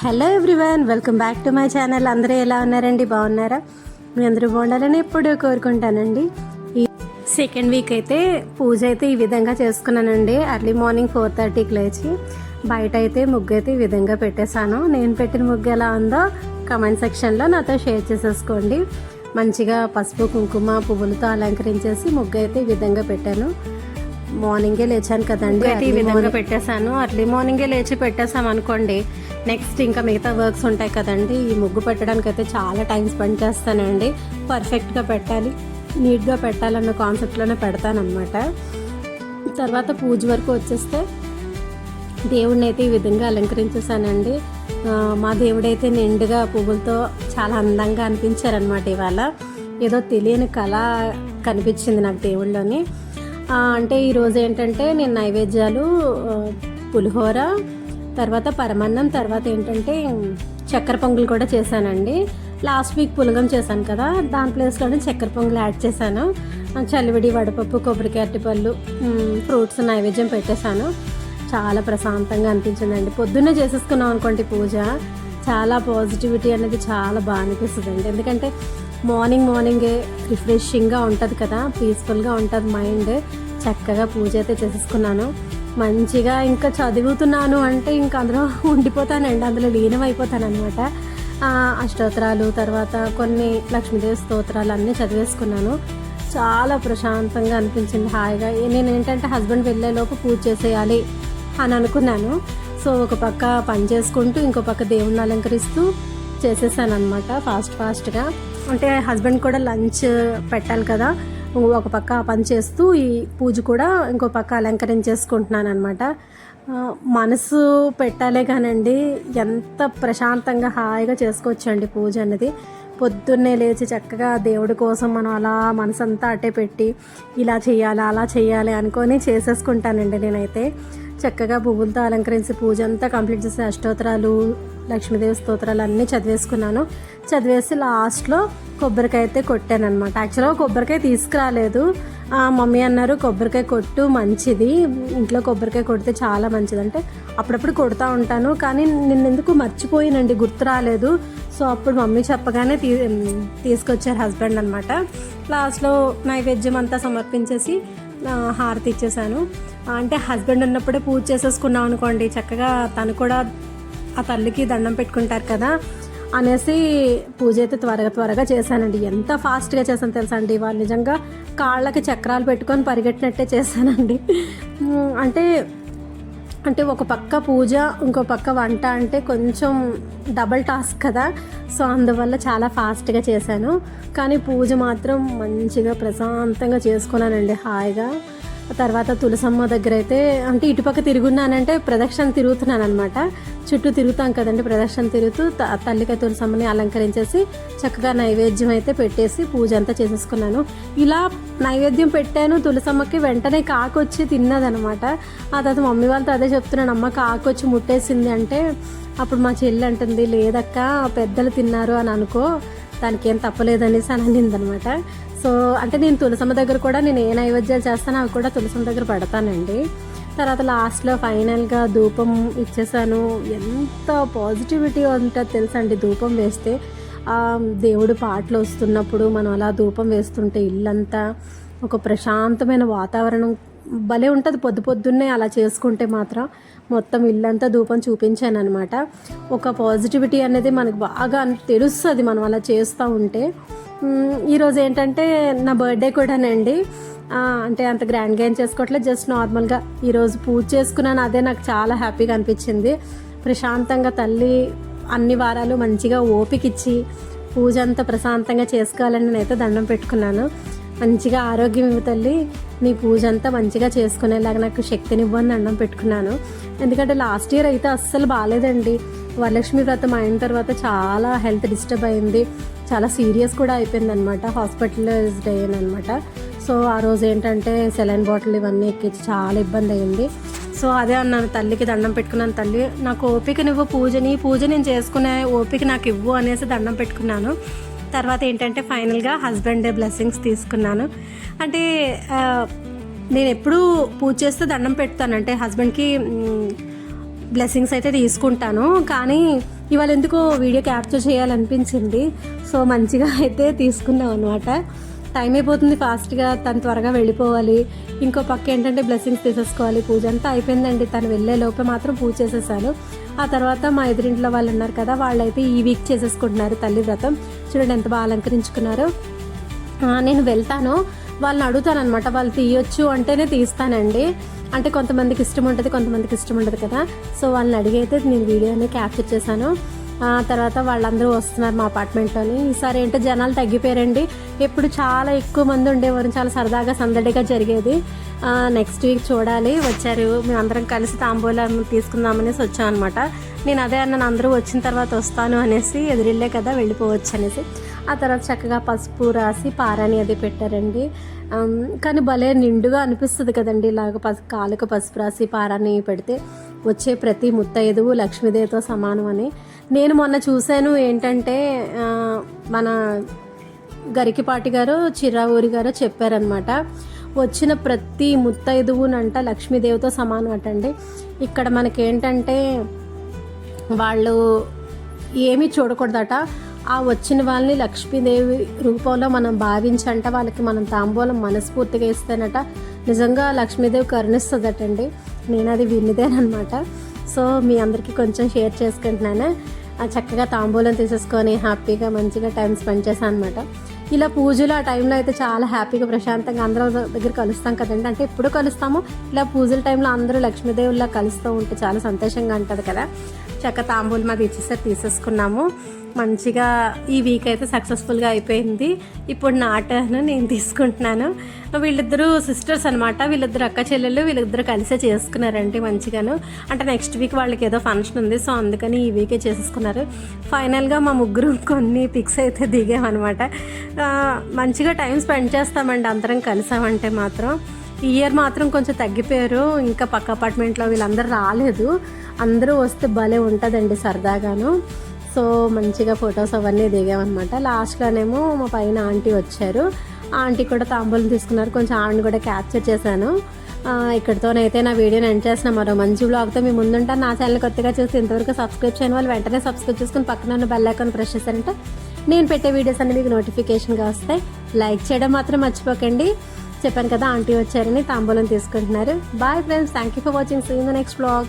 Hello everyone welcome back to my channel. అందరూ ఎలా ఉన్నారండి? బాగున్నారా? మీ అందరూ బాగుండాలని ఎప్పుడూ కోరుకుంటానండి. ఈ సెకండ్ వీక్ అయితే పూజ అయితే ఈ విధంగా చేసుకున్నానండి. అర్లీ మార్నింగ్ ఫోర్ థర్టీకి లేచి బయట అయితే ముగ్గు అయితే ఈ విధంగా పెట్టేశాను. నేను పెట్టిన ముగ్గు ఎలా ఉందో కమెంట్ సెక్షన్లో నాతో షేర్ చేసేసుకోండి. మంచిగా పసుపు కుంకుమ పువ్వులతో అలంకరించేసి ముగ్గు అయితే ఈ విధంగా పెట్టాను. మార్నింగే లేచాను కదండి. అయితే ఈ విధంగా పెట్టేశాను. అర్లీ మార్నింగే లేచి పెట్టేసాం అనుకోండి నెక్స్ట్ ఇంకా మిగతా వర్క్స్ ఉంటాయి కదండి. ఈ ముగ్గు పెట్టడానికి అయితే చాలా టైం స్పెండ్ చేస్తానండి. పర్ఫెక్ట్గా పెట్టాలి నీట్గా పెట్టాలన్న కాన్సెప్ట్లోనే పెడతానమాట తర్వాత పూజ వరకు వచ్చేస్తే దేవుడిని అయితే ఈ విధంగా అలంకరించేసానండి మా దేవుడైతే నిండుగా పువ్వులతో చాలా అందంగా అనిపించారనమాట ఇవాళ. ఏదో తెలియని కళ కనిపించింది నాకు దేవుళ్ళలోని ఆ, అంటే ఈరోజు ఏంటంటే నేను నైవేద్యాలు పులిహోర తర్వాత పరమాన్నం తర్వాత ఏంటంటే చక్కెర పొంగులు కూడా చేశానండి. లాస్ట్ వీక్ పులగం చేశాను కదా దాని ప్లేస్లోనే చక్కెర పొంగల్ యాడ్ చేశాను. చలివిడి వడపప్పు కొబ్బరికాయ అరటిపళ్ళు ఫ్రూట్స్ నైవేద్యం పెట్టేశాను. చాలా ప్రశాంతంగా అనిపించిందండి. పొద్దున్నే చేసేసుకున్నాం అనుకోండి పూజ చాలా పాజిటివిటీ అనేది చాలా బాగా అనిపిస్తుంది అండి ఎందుకంటే మార్నింగ్ మార్నింగే రిఫ్రెషింగ్గా ఉంటుంది కదా పీస్ఫుల్గా ఉంటుంది మైండ్. చక్కగా పూజ అయితే చేసేసుకున్నాను. మంచిగా ఇంకా చదువుతున్నాను అంటే ఇంకా అందులో ఉండిపోతానండి. అందులో లీనం అయిపోతాను అనమాట అష్టోత్తరాలు తర్వాత కొన్ని లక్ష్మీదేవి స్తోత్రాలు అన్నీ చదివేసుకున్నాను. చాలా ప్రశాంతంగా అనిపించింది హాయిగా. నేను ఏంటంటే హస్బెండ్ వెళ్ళేలోపు పూజ చేసేయాలి అని అనుకున్నాను. సో ఒక పక్క పని చేసుకుంటూ ఇంకో పక్క దేవుణ్ణి అలంకరిస్తూ చేసేసాను అనమాట ఫాస్ట్ ఫాస్ట్గా. అంటే హస్బెండ్ కూడా లంచ్ పెట్టాలి కదా. ఒక పక్క ఆ పని చేస్తూ ఈ పూజ కూడా ఇంకో పక్క అలంకరించేసుకుంటున్నాను అనమాట మనసు పెట్టాలే కానండి ఎంత ప్రశాంతంగా హాయిగా చేసుకోవచ్చండి పూజ అనేది పొద్దున్నే లేచి చక్కగా దేవుడి కోసం మనం అలా మనసంతా అట్టే పెట్టి ఇలా చేయాలి అలా చేయాలి అనుకొని చేసేసుకుంటానండి నేనైతే. చక్కగా పువ్వులతో అలంకరించి పూజ అంతా కంప్లీట్ చేసి అష్టోత్తరాలు లక్ష్మీదేవి స్తోత్రాలు అన్నీ చదివేసుకున్నాను. చదివేసి లాస్ట్లో కొబ్బరికాయ అయితే కొట్టాను యాక్చువల్గా కొబ్బరికాయ తీసుకురాలేదు. మమ్మీ అన్నారు కొబ్బరికాయ కొట్టు మంచిది. ఇంట్లో కొబ్బరికాయ కొడితే చాలా మంచిది. అంటే అప్పుడప్పుడు కొడుతూ ఉంటాను కానీ నిన్నెందుకు మర్చిపోయినండి గుర్తు రాలేదు. సో అప్పుడు మమ్మీ చెప్పగానే తీ తీసుకొచ్చారు హస్బెండ్ అనమాట లాస్ట్లో నైవేద్యం అంతా సమర్పించేసి హారతి ఇచ్చేసాను. అంటే హస్బెండ్ ఉన్నప్పుడే పూజ చేసేసుకున్నాం అనుకోండి చక్కగా తను కూడా ఆ తల్లికి దండం పెట్టుకుంటారు కదా అనేసి పూజ అయితే త్వరగా త్వరగా చేశానండి. ఎంత ఫాస్ట్గా చేశాను తెలుసా అండి వాళ్ళు నిజంగా కాళ్ళకి చక్రాలు పెట్టుకొని పరిగెట్టినట్టే చేశానండి. అంటే అంటే ఒక పక్క పూజ ఇంకో పక్క వంట అంటే కొంచెం డబల్ టాస్క్ కదా. సో అందువల్ల చాలా ఫాస్ట్గా చేశాను. కానీ పూజ మాత్రం మంచిగా ప్రశాంతంగా చేసుకున్నానండి. హాయిగా. తర్వాత తులసమ్మ దగ్గర అయితే అంటే ఇటుపక్క తిరుగున్నానంటే ప్రదక్షిణ తిరుగుతున్నాను అనమాట చుట్టూ తిరుగుతాం కదండి ప్రదక్షిణ తిరుగుతూ తల్లిక తులసమ్మని అలంకరించేసి చక్కగా నైవేద్యం అయితే పెట్టేసి పూజ అంతా చేసేసుకున్నాను. ఇలా నైవేద్యం పెట్టాను తులసమ్మకి వెంటనే కాకొచ్చి తిన్నదనమాట ఆ తర్వాత మమ్మీ వాళ్ళతో అదే చెప్తున్నాను అమ్మ కాకొచ్చి ముట్టేసింది అంటే అప్పుడు మా చెల్లి అంటుంది లేదక్క పెద్దలు తిన్నారు అని అనుకో దానికి ఏం తప్పలేదనేసి అని అనిందనమాట. సో అంటే నేను తులసమ్మ దగ్గర కూడా నేను ఏ నైవేద్యాలు చేస్తానో అవి కూడా తులసమ్మ దగ్గర పెడతానండి. తర్వాత లాస్ట్లో ఫైనల్గా ధూపం ఇచ్చేసాను. ఎంత పాజిటివిటీ ఉంటుంది తెలుసండి ధూపం వేస్తే. దేవుడు పాటలు వస్తున్నప్పుడు మనం అలా ధూపం వేస్తుంటే ఇల్లంతా ఒక ప్రశాంతమైన వాతావరణం భలే ఉంటుంది పొద్దు పొద్దున్నే అలా చేసుకుంటే మాత్రం. మొత్తం ఇల్లంతా ధూపం చూపించాను అనమాట ఒక పాజిటివిటీ అనేది మనకు బాగా తెలుస్తుంది మనం అలా చేస్తూ ఉంటే. ఈరోజు ఏంటంటే నా బర్త్డే కూడానండి. అంటే అంత గ్రాండ్గా ఏం చేసుకోవట్లేదు జస్ట్ నార్మల్గా ఈరోజు పూజ చేసుకున్నాను. అదే నాకు చాలా హ్యాపీగా అనిపించింది. ప్రశాంతంగా తల్లి అన్ని వారాలు మంచిగా ఓపికిచ్చి పూజ అంతా ప్రశాంతంగా చేసుకోవాలని నేనైతే దండం పెట్టుకున్నాను. మంచిగా ఆరోగ్యం ఇవ్వు తల్లి. నీ పూజ అంతా మంచిగా చేసుకునేలాగా నాకు శక్తినివ్వని దండం పెట్టుకున్నాను. ఎందుకంటే లాస్ట్ ఇయర్ అయితే అస్సలు బాగాలేదండి వరలక్ష్మి వ్రతం అయిన తర్వాత చాలా హెల్త్ డిస్టర్బ్ అయింది. చాలా సీరియస్ కూడా అయిపోయింది అనమాట హాస్పిటలైజ్డ్ అయ్యాను అనమాట సో ఆ రోజు ఏంటంటే సెలైన్ బాటిల్ ఇవన్నీ ఎక్కించి చాలా ఇబ్బంది అయింది. సో అదే అన్నాను తల్లికి దండం పెట్టుకున్నాను తల్లి. నాకు ఓపిక నువ్వు పూజని. పూజ నేను చేసుకునే ఓపిక నాకు ఇవ్వు అనేసి దండం పెట్టుకున్నాను. తర్వాత ఏంటంటే ఫైనల్గా హస్బెండ్ బ్లెస్సింగ్స్ తీసుకున్నాను. అంటే నేను ఎప్పుడూ పూజ చేస్తే దండం పెడతాను. అంటే హస్బెండ్కి బ్లెస్సింగ్స్ అయితే తీసుకుంటాను. కానీ ఇవాళ ఎందుకో వీడియో క్యాప్చర్ చేయాలనిపించింది. సో మంచిగా అయితే తీసుకున్నాం అనమాట టైం అయిపోతుంది ఫాస్ట్గా తను త్వరగా వెళ్ళిపోవాలి. ఇంకో పక్క ఏంటంటే బ్లెస్సింగ్స్ తీసేసుకోవాలి. పూజ అంతా అయిపోయిందండి. తను వెళ్ళే లోపే మాత్రం పూజ చేసేసాను. ఆ తర్వాత మా ఎదురింట్లో వాళ్ళు ఉన్నారు కదా వాళ్ళైతే ఈ వీక్ చేసేసుకుంటున్నారు తల్లి వ్రతం. చూడండి ఎంత బాగా అలంకరించుకున్నారు. నేను వెళ్తాను. వాళ్ళని అడుగుతాను అనమాట వాళ్ళు తీయొచ్చు అంటేనే తీస్తానండి. అంటే కొంతమందికి ఇష్టం ఉంటుంది కొంతమందికి ఇష్టం ఉండదు కదా. సో వాళ్ళని అడిగి అయితే నేను వీడియోని క్యాప్చర్ చేశాను. తర్వాత వాళ్ళందరూ వస్తున్నారు మా అపార్ట్మెంట్లోని. ఈసారి ఏంటో జనాలు తగ్గిపోయారండి. ఎప్పుడు చాలా ఎక్కువ మంది ఉండేవారు. చాలా సరదాగా సందడిగా జరిగేది. నెక్స్ట్ వీక్ చూడాలి. వచ్చారు. మేము అందరం కలిసి తాంబూలం తీసుకుందామనేసి వచ్చాం అనమాట నేను అదే అన్నాను అందరూ వచ్చిన తర్వాత వస్తాను అనేసి. ఎదురిల్లే కదా వెళ్ళిపోవచ్చు అనేసి. ఆ తర్వాత చక్కగా పసుపు రాసి పారాని అది పెట్టారండి. కానీ భలే నిండుగా అనిపిస్తుంది కదండి ఇలాగ పసు కాలుకు పసుపు రాసి పారాని పెడితే. వచ్చే ప్రతి ముత్తైదువు లక్ష్మీదేవితో సమానం అని నేను మొన్న చూశాను ఏంటంటే మన గరికిపాటి గారు చిరావూరి గారు చెప్పారనమాట వచ్చిన ప్రతి ముత్తైదువునంట లక్ష్మీదేవితో సమానం అటండి. ఇక్కడ మనకేంటంటే వాళ్ళు ఏమీ చూడకూడదట. ఆ వచ్చిన వాళ్ళని లక్ష్మీదేవి రూపంలో మనం భావించంట వాళ్ళకి మనం తాంబూలం మనస్ఫూర్తిగా ఇస్తేనట నిజంగా లక్ష్మీదేవి కరుణిస్తుందటండి. నేను అది విన్నదేనమాట సో మీ అందరికీ కొంచెం షేర్ చేసుకుంటున్నాను. చక్కగా తాంబూలం తీసేసుకొని హ్యాపీగా మంచిగా టైం స్పెండ్ చేశాను అనమాట ఇలా పూజలు ఆ టైంలో అయితే చాలా హ్యాపీగా ప్రశాంతంగా అందరం దగ్గర కలుస్తాం కదండి. అంటే ఎప్పుడు కలుస్తాము ఇలా పూజల టైంలో అందరూ లక్ష్మీదేవుల్లా కలుస్తూ ఉంటే చాలా సంతోషంగా ఉంటుంది కదా. చక్క తాంబూలం అది ఇచ్చేసరి తీసేసుకున్నాము. మంచిగా ఈ వీక్ అయితే సక్సెస్ఫుల్గా అయిపోయింది. ఇప్పుడు నా టర్న్ నేను తీసుకుంటున్నాను. వీళ్ళిద్దరూ సిస్టర్స్ అనమాట వీళ్ళిద్దరు అక్క చెల్లెళ్ళు వీళ్ళిద్దరు కలిసే చేసుకున్నారండి మంచిగాను. అంటే నెక్స్ట్ వీక్ వాళ్ళకి ఏదో ఫంక్షన్ ఉంది సో అందుకని ఈ వీకే చేసేసుకున్నారు. ఫైనల్గా మా ముగ్గురు కొన్ని పిక్స్ అయితే దిగామన్నమాట. మంచిగా టైం స్పెండ్ చేస్తామండి. అందరం కలిసామంటే మాత్రం. ఈ ఇయర్ మాత్రం కొంచెం తగ్గిపోయారు. ఇంకా పక్క అపార్ట్మెంట్లో వీళ్ళందరూ రాలేదు. అందరూ వస్తే భలే ఉంటుందండి సరదాగాను. సో మంచిగా ఫొటోస్ అవన్నీ దిగామన్నమాట. లాస్ట్లోనేమో మా పైన ఆంటీ వచ్చారు. ఆంటీ కూడా తాంబూలం తీసుకున్నారు. కొంచెం ఆవిడని కూడా క్యాప్చర్ చేశాను. ఇక్కడితోనైతే నా వీడియోని ఎండ్ చేసిన మరో మంచి బ్లాగ్తో మీ ముందుంటాను. నా ఛానల్ కొత్తగా చూసి ఇంతవరకు సబ్స్క్రైబ్ చేయని వాళ్ళు వెంటనే సబ్స్క్రైబ్ చేసుకుని పక్కన ఉన్న బెల్ ఐకాన్ ప్రెస్ చేశారంటే నేను పెట్టే వీడియోస్ అన్ని మీకు నోటిఫికేషన్గా వస్తాయి. లైక్ చేయడం మాత్రం మర్చిపోకండి. చెప్పాను కదా ఆంటీ వచ్చారని తాంబూలం తీసుకుంటున్నారు. Bye friends thank you for watching see in the next blog